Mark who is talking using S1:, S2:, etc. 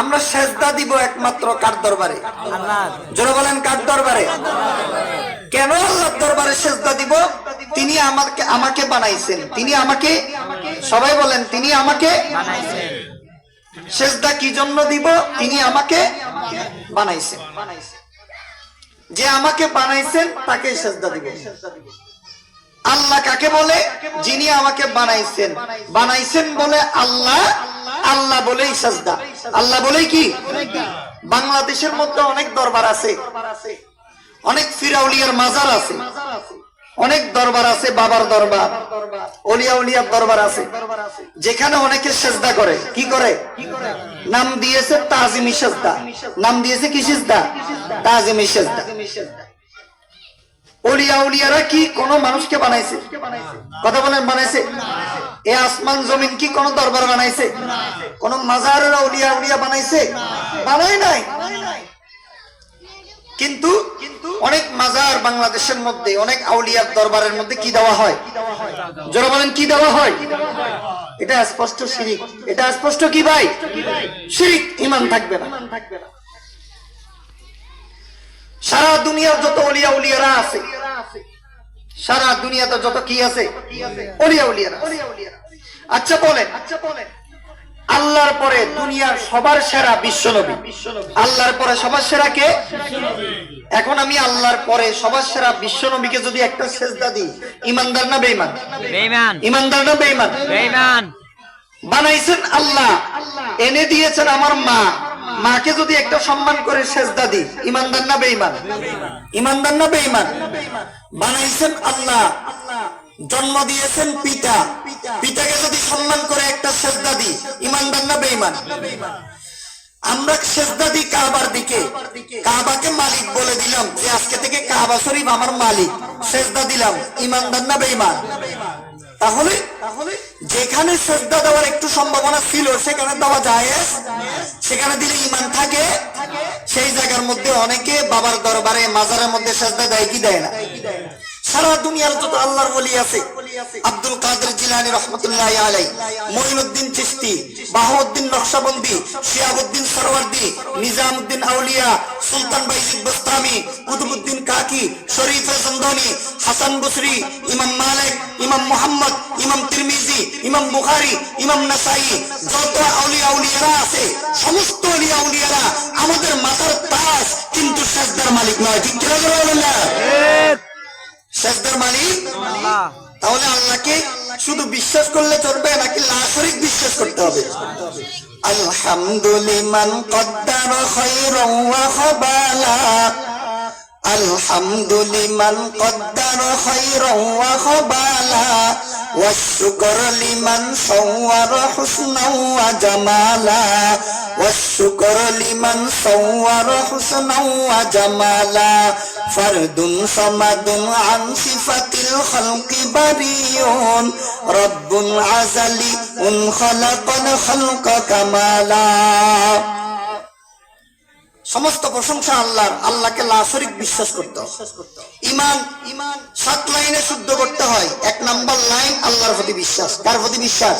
S1: আমরা সেজদা দিব একমাত্র কার দরবারে? জোরে বলেন, কার দরবারে? কেন আল্লাহর দরবারে সেজদা দিব? তিনি আমাকে আমাকে বানাইছেন। তিনি আমাকে সবাই বলেন, তিনি আমাকে সেজদা কি জন্য দিব? তিনি আমাকে বানাইছেন। যে আমাকে বানাইছেন, তাকে সেজদা দিব। আল্লাহ কাকে বলে? যিনি আমাকে বানাইছেন। বানাইছেন বলে আল্লাহ আল্লাহ বলেই সেজদা। আল্লাহ বলেই কি? বাংলাদেশের মধ্যে অনেক দরবার আছে। অনেক ফিরাউলিয়ার মাজার আছে। অনেক দরবার আছে বাবার দরবার। অলিয়া উলিয়ার দরবার আছে। যেখানে অনেকে সেজদা করে। কি করে? নাম দিয়েছে তাজিমি সেজদা। নাম দিয়েছে কি সেজদা? তাজিমি সেজদা। অলিয়া উলিয়ারা কি কোন মানুষকে বানাইছে? কথা বলেন, বানাইছে? এ আসমান জমিন কি কোন দরবার বানাইছে? কোন মাজারের উলিয়া উলিয়া বানাইছে? বানাই নাই। কিন্তু অনেক মাজার বাংলাদেশের মধ্যে, অনেক আউলিয়ার দরবারের মধ্যে কি দেওয়া হয়? যারা বলেন, কি দেওয়া হয়? এটা স্পষ্ট শিরিক। এটা স্পষ্ট কি ভাই? শিরিক ইমান থাকবে না। সারা দুনিয়ার যত অলিয়া উলিয়ারা আছে সারা দুনিয়াতে যত কি আছে অলিয়া উলিয়ারা আচ্ছা বলেন আচ্ছা বলেন আল্লাহর পরে দুনিয়ার সবার সেরা বিশ্বনবী। আল্লাহর পরে সবার সেরা কে? এখন আমি আল্লাহর পরে সবার সেরা বিশ্বনবীকে যদি একটা সেজদা দিই ইমানদার না বেঈমান?
S2: বেঈমান।
S1: ইমানদার না বেঈমান?
S2: বেঈমান।
S1: বানাইছেন আল্লাহ এনে দিয়েছেন আমার মা। মাকে যদি একটা সম্মান করে সেজদা দিই ইমানদার না বেঈমান? ইমানদার না বেঈমান? বানাইছেন আল্লাহ, জন্ম দিয়েছেন পিতা। পিতাকে যদি সম্মান করে একটা সেজদা দিই ইমানদার না বেঈমান? আমরা সেজদা দিই কাবার দিকে। কাবাকে মালিক বলে দিলাম যে আজকে থেকে কাবা শরীফ আমার মালিক। সেজদা দিলাম ইমানদার না বেঈমান? তাহলে তাহলে যেখানে শ্রদ্ধা দেওয়ার একটু সম্ভাবনা ছিল সেখানে দেওয়া যায়। সেখানে দিলে ইমান থাকে। সেই জায়গার মধ্যে অনেকে বাবার দরবারে মাজারের মধ্যে শ্রদ্ধা দেয় কি দেয় না? সারা দুনিয়ার যত আল্লাহর বলি আছে, আব্দুল কাদের জিলানি রহমতুল্লাহ আলাই মঈনুদ্দিন চিশতি বাহাউদ্দিন নকশবন্দি, শিয়াবুদ্দিন সরওয়ার্দি নিজামউদ্দিন আউলিয়া, সুলতান বাইজিদ বস্তামি কুতুবুদ্দিন কাকি, শরীফ জন্দনি হাসান বসরি, ইমাম মালিক, ইমাম মোহাম্মদ, ইমাম তিরমিজি, ইমাম বুখারি, ইমাম নাসাই, যত আউলিয়া আউলিয়ারা আছে, সমস্ত আউলিয়া আউলিয়ারা আমাদের মাথার তাস, কিন্তু সেজদার মালিক নয়। ঠিক কিনা না সেজদার মালিক
S2: আল্লাহ
S1: তাহলে আল্লাহকে শুধু বিশ্বাস করলে চলবে নাকি লাশরিক বিশ্বাস করতে হবে আলহামদুলিমান কদ্দার খায়রান ওয়া খাবালা আলহামদুলিমান কদ্দার খায়রান ওয়া খাবালা والشكر لمن صور حسنا وجمالا والشكر لمن صور حسنا وجمالا فرد صمد عن صفة الخلق بريء رب عزلي خلق الخلق كمالا সমস্ত প্রশংসা আল্লাহর আল্লাহকে লাশরিক বিশ্বাস করতে হবে ইমান ইমান সাত লাইনে শুদ্ধ করতে হয় এক নাম্বার লাইন আল্লাহর প্রতি বিশ্বাস কার প্রতি বিশ্বাস